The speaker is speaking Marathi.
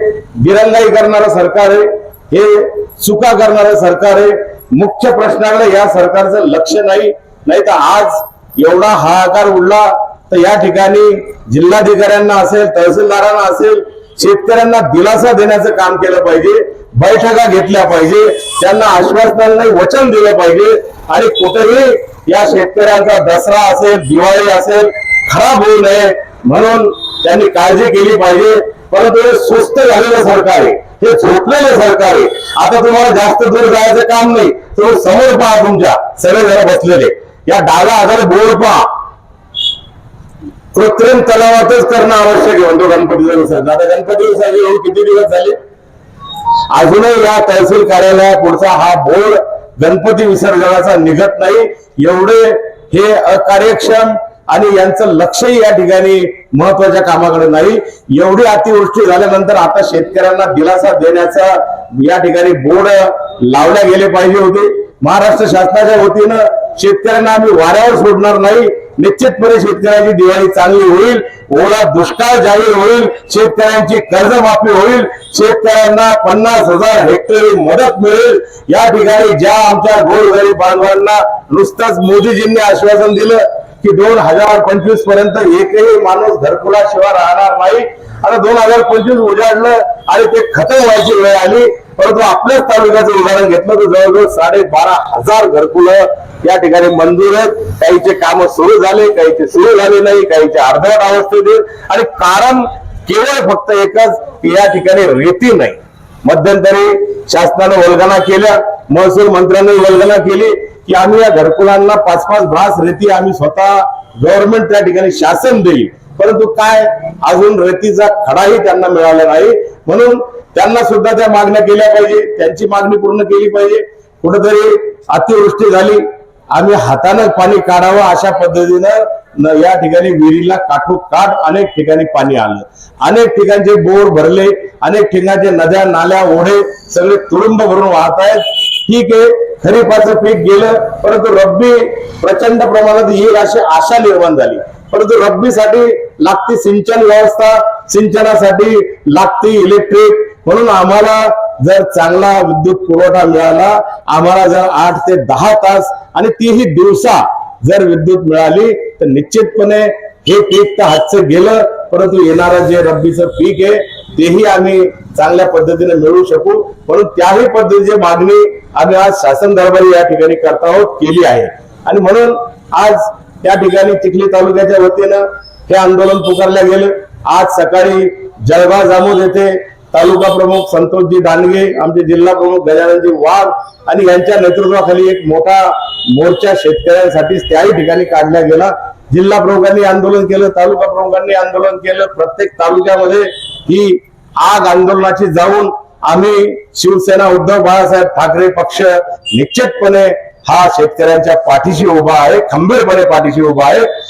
दिरंगाई करणारं सरकार आहे हे चुका करणारं सरकार आहे. मुख्य प्रश्नाकडे या सरकारचं लक्ष नाही. नाही तर आज एवढा हाहाकार उडला तर या ठिकाणी जिल्हाधिकाऱ्यांना असेल तहसीलदारांना असेल शेतकऱ्यांना दिलासा देण्याचं काम केलं पाहिजे बैठका घेतल्या पाहिजे त्यांना आश्वासन वचन दिलं पाहिजे. आणि कुठेही या शेतकऱ्यांचा दसरा असेल दिवाळी असेल खराब होऊ नये म्हणून त्यांनी काळजी केली पाहिजे. परंतु हे सुस्त झालेलं सरकार आहे. हे झोपलेलं सरकार आहे. आता तुम्हाला जास्त दूर जायचं काम नाही. तो समोर पहा तुमच्या. सगळे जण बसलेले. या डाव्या आधार बोर्ड पहा. कृत्रिम तलावातच करणं आवश्यक आहे. म्हणतो गणपतीचा विसर्जन. आता गणपती विसर्जन येऊन किती दिवस झाले? अजूनही या तहसील कार्यालया पुढचा हा बोर्ड गणपती विसर्जनाचा निघत नाही. एवढे हे अकार्यक्षम आणि यांचं लक्षही या ठिकाणी महत्त्वाच्या कामाकडे नाही. एवढी अतिवृष्टी झाल्यानंतर आता शेतकऱ्यांना दिलासा देण्याचा या ठिकाणी बोर्ड लावल्या गेले पाहिजे होते. महाराष्ट्र शासनाच्या वतीनं शेतकऱ्यांना आम्ही वाऱ्यावर सोडणार नाही. निश्चितपणे शेतकऱ्यांची दिवाळी चांगली होईल. ओला दुष्काळ जाहीर होईल. शेतकऱ्यांची कर्जमाफी होईल. शेतकऱ्यांना पन्नास हजार हेक्टरी मदत मिळेल. या ठिकाणी ज्या आमच्या गोरगरीब बांधवांना नुसताच मोदीजींनी आश्वासन दिलं की दोन हजार पंचवीसपर्यंत एकही माणूस घरकुलाशिवाय राहणार नाही. आता दोन हजार पंचवीस उजाडलं आणि ते खतम व्हायची वेळ आली. परंतु आपल्याच तालुक्याचं उदाहरण घेतलं तर जवळजवळ साडेबारा हजार घरकुलं या ठिकाणी मंजूर आहेत. काहीचे काम सुरू झाले काहीचे सुरू झाले नाही काहीचे अर्धवट अवस्थेत आहेत. आणि कारण केवळ फक्त एकच की या ठिकाणी रेती नाही. मध्यंतरी शासनानं वल्गना केल्या महसूल मंत्र्यांनी वल्गना केली. की आम्ही या घरकुलांना पाच पाच ब्रास रेती आम्ही स्वतः गव्हर्नमेंट त्या ठिकाणी शासन देईल. परंतु काय? अजून रेतीचा खडाही त्यांना मिळाला नाही. म्हणून त्यांना सुद्धा त्या मागण्या केल्या पाहिजे. त्यांची मागणी पूर्ण केली पाहिजे. कुठेतरी अतिवृष्टी झाली. आम्ही हातानं पाणी काढावं अशा पद्धतीनं या ठिकाणी विहिरीला काठोकाठ अनेक ठिकाणी पाणी आलं. अनेक ठिकाणचे बोर भरले अनेक ठिकाणचे नद्या नाल्या ओढे सगळे तुडुंब भरून वाहत आहेत. ठीक आहे. खरीपाचं पीक गेलं परंतु रब्बी प्रचंड प्रमाणात येईल अशी आशा निर्माण झाली. परंतु रब्बीसाठी लागती सिंचन व्यवस्था सिंचनासाठी लागती इलेक्ट्रिक म्हणून आम्हाला जर चांगला विद्युत पुरवठा मिळाला आम्हाला जर आठ ते दहा तास आणि तीही दिवसा जर विद्युत मिळाली तर निश्चितपणे हे पीक तर हातचं गेलं परंतु येणारं जे रब्बीचं पीक आहे तेही आम्ही चांगल्या पद्धतीने मिळवू शकू. म्हणून त्याही पद्धतीची मागणी आम्ही आज शासन दरबारी या ठिकाणी करता आहोत केली आहे. आणि म्हणून आज त्या ठिकाणी चिखली तालुक्याच्या वतीनं हे आंदोलन पुकारल्या गेलं. आज सकाळी जळगाव जामोद येथे तालुका प्रमुख संतोषजी दानगे आमचे जिल्हा प्रमुख गजाननजी वाघ आणि यांच्या नेतृत्वाखाली एक मोठा मोर्चा शेतकऱ्यांसाठी त्याही ठिकाणी काढला गेला. जिल्हा प्रमुखांनी आंदोलन केलं तालुका प्रमुखांनी आंदोलन केलं. प्रत्येक तालुक्यामध्ये ही आग आंदोलनाची जाऊन आम्ही शिवसेना उद्धव बाळासाहेब ठाकरे पक्ष निश्चितपणे हा शेतकऱ्यांच्या पाठीशी उभा आहे खंबीरपणे पाठीशी उभा आहे.